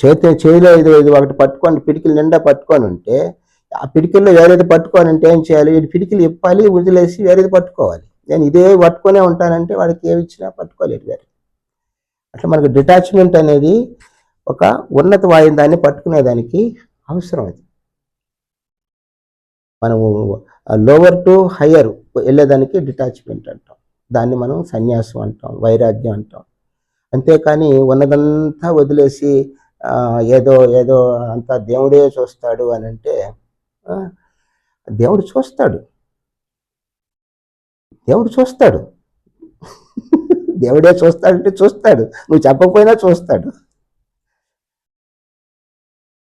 చేతి చేతిలో ఇది ఇది ఒకటి పట్టుకొని పిడికిలు నిండా పట్టుకొని ఉంటే ఆ పిడికిల్లో వేరేది పట్టుకొని ఉంటే ఏం చేయాలి? వీడి పిడికిలు ఇప్పాలి వదిలేసి వేరేది పట్టుకోవాలి. నేను ఇదే పట్టుకొనే ఉంటానంటే వాడికి ఏమి ఇచ్చినా పట్టుకోలేడు వేరే అట్లా మనకు డిటాచ్మెంట్ అనేది ఒక ఉన్నత వాయిందాన్ని పట్టుకునేదానికి అవసరం అది. మనము లోవర్ టు హయ్యర్ వెళ్ళేదానికి డిటాచ్మెంట్ అంటాం. దాన్ని మనం సన్యాసం అంటాం వైరాగ్యం అంటాం. అంతేకాని ఉన్నదంతా వదిలేసి ఆ, ఏదో ఏదో అంతా దేవుడే చూస్తాడు అని అంటే ఆ, దేవుడు చూస్తాడు. దేవుడు చూస్తాడు. దేవుడే చూస్తాడంటే చూస్తాడు. నువ్వు చెప్పకపోయినా చూస్తాడు.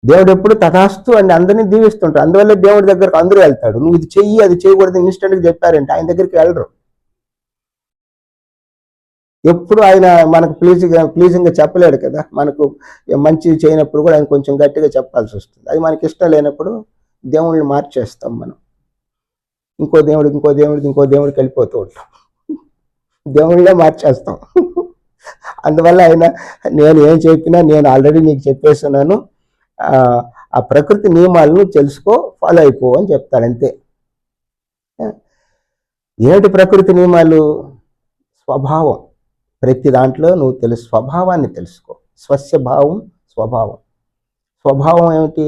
దేవుడు ఎప్పుడు తథాస్తు అని అందరినీ దీవిస్తుంటాడు. అందువల్ల దేవుడి దగ్గరకు అందరూ వెళ్తాడు. నువ్వు ఇది చెయ్యి అది చేయకూడదు ఇన్స్టెంట్గా చెప్పారంటే ఆయన దగ్గరికి వెళ్ళరు. ఎప్పుడు ఆయన మనకు ప్లీజింగ్ ప్లీజింగ్గా చెప్పలేడు కదా. మనకు మంచి చేయనప్పుడు కూడా ఆయన కొంచెం గట్టిగా చెప్పాల్సి వస్తుంది. అది మనకి ఇష్టం లేనప్పుడు దేవుళ్ళని మార్చేస్తాం మనం. ఇంకో దేవుడికి ఇంకో దేవుడికి ఇంకో దేవుడికి వెళ్ళిపోతూ ఉంటాం. దేవుళ్ళే మార్చేస్తాం. అందువల్ల ఆయన నేను ఏం చెప్పినా నేను ఆల్రెడీ నీకు చెప్పేస్తున్నాను. ఆ, ఆ ప్రకృతి నియమాలను తెలుసుకో ఫాలో అయిపో అని చెప్తాడు అంతే. ఏమిటి ప్రకృతి నియమాలు? స్వభావం. ప్రతి దాంట్లో నువ్వు తెలుసు స్వభావాన్ని తెలుసుకో. స్వస్య భావం స్వభావం. స్వభావం ఏమిటి?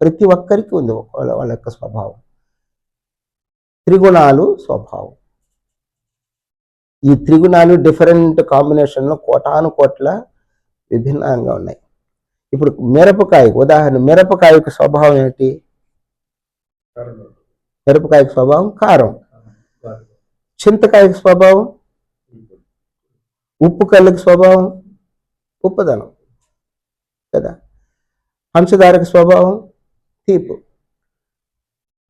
ప్రతి ఒక్కరికి ఉంది వాళ్ళ యొక్క స్వభావం. త్రిగుణాలు స్వభావం. ఈ త్రిగుణాలు డిఫరెంట్ కాంబినేషన్లో కోటాను కోట్ల విభిన్నంగా ఉన్నాయి. ఇప్పుడు మిరపకాయ ఉదాహరణ మిరపకాయకు స్వభావం ఏమిటి? మిరపకాయకు స్వభావం కారం. చింతకాయకు స్వభావం? ఉప్పు కళ్ళకి స్వభావం ఉప్పుదనం కదా? పంచదారకు స్వభావం తీపు.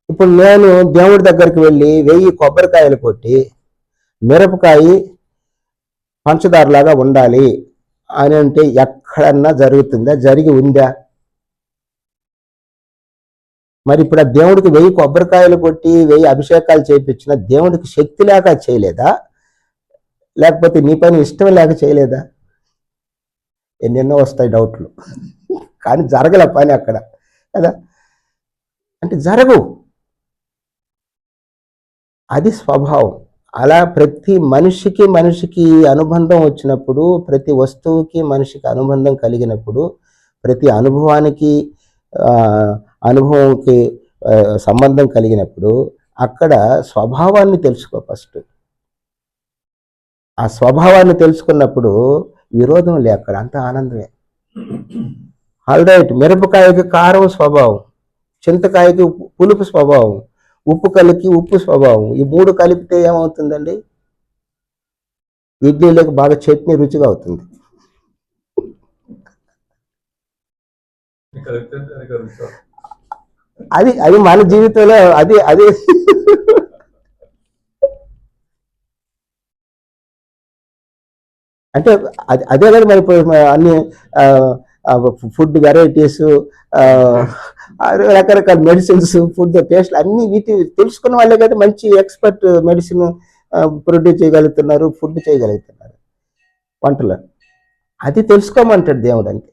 ఇప్పుడు నేను దేవుడి దగ్గరికి వెళ్ళి వెయ్యి కొబ్బరికాయలు కొట్టి మిరపకాయ పంచదారలాగా ఉండాలి అని అంటే ఎక్కడన్నా జరుగుతుందా? జరిగి ఉందా? మరి ఇప్పుడు ఆ దేవుడికి వెయ్యి కొబ్బరికాయలు కొట్టి వెయ్యి అభిషేకాలు చేయించిన దేవుడికి శక్తి లేక చేయలేదా? లేకపోతే నీ పైన ఇష్టం లేక చేయలేదా? ఎన్నెన్నో వస్తాయి డౌట్లు. కానీ జరగలే పని అక్కడ. కదా? అంటే జరగవు అది స్వభావం. అలా ప్రతి మనిషికి మనిషికి అనుబంధం వచ్చినప్పుడు ప్రతి వస్తువుకి మనిషికి అనుబంధం కలిగినప్పుడు ప్రతి అనుభవానికి అనుభవంకి సంబంధం కలిగినప్పుడు అక్కడ స్వభావాన్ని తెలుసుకో ఫస్ట్. ఆ స్వభావాన్ని తెలుసుకున్నప్పుడు విరోధం లే అక్కడ అంత ఆనందమే. ఆల్ రైట్ మిరపకాయకి కారం స్వభావం చింతకాయకి పులుపు స్వభావం ఉప్పు కలికి ఉప్పు స్వభావం ఈ మూడు కలిపితే ఏమవుతుందండి? ఇడ్లీలకు బాగా చట్నీ రుచిగా అవుతుంది. అది అది మన జీవితంలో అది అది అంటే అది అదే కదా మరి అన్ని ఫుడ్ వెరైటీస్ రకరకాల మెడిసిన్స్ ఫుడ్ టేస్ట్ అన్ని వీటి తెలుసుకున్న వాళ్ళే కదా మంచి ఎక్స్పర్ట్ మెడిసిన్ ప్రొడ్యూస్ చేయగలుగుతున్నారు ఫుడ్ చేయగలుగుతున్నారు. వంటలు. అది తెలుసుకోమంటాడు దేవుడు అంటే